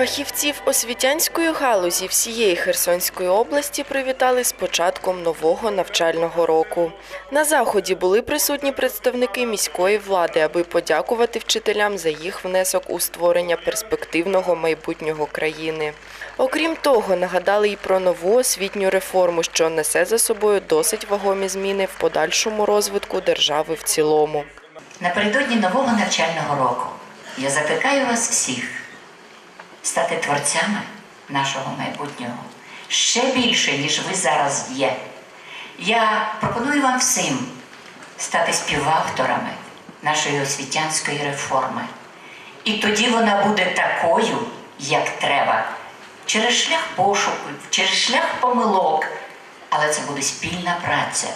Фахівців освітянської галузі всієї Херсонської області привітали з початком нового навчального року. На заході були присутні представники міської влади, аби подякувати вчителям за їх внесок у створення перспективного майбутнього країни. Окрім того, нагадали й про нову освітню реформу, що несе за собою досить вагомі зміни в подальшому розвитку держави в цілому. Напередодні нового навчального року я закликаю вас всіх стати творцями нашого майбутнього ще більше, ніж ви зараз є. Я пропоную вам всім стати співавторами нашої освітянської реформи. І тоді вона буде такою, як треба, через шлях пошуку, через шлях помилок. Але це буде спільна праця.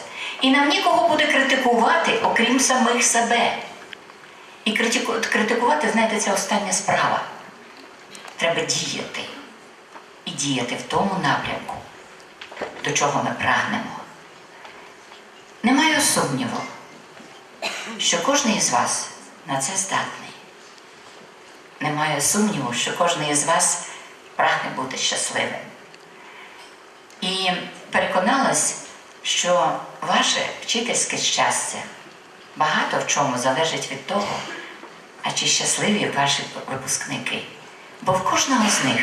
І нам нікого буде критикувати, окрім самих себе. І критику- критикувати, знаєте, це остання справа. Треба діяти. І діяти в тому напрямку, до чого ми прагнемо. Не маю сумніву, що кожен із вас на це здатний. Не маю сумніву, що кожен із вас прагне бути щасливим. І переконалась, що ваше вчительське щастя багато в чому залежить від того, а чи щасливі ваші випускники. Бо в кожного з них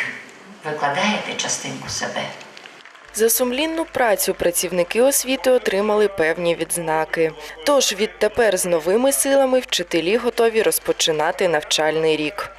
викладаєте частинку себе. За сумлінну працю працівники освіти отримали певні відзнаки. Тож відтепер з новими силами вчителі готові розпочинати навчальний рік.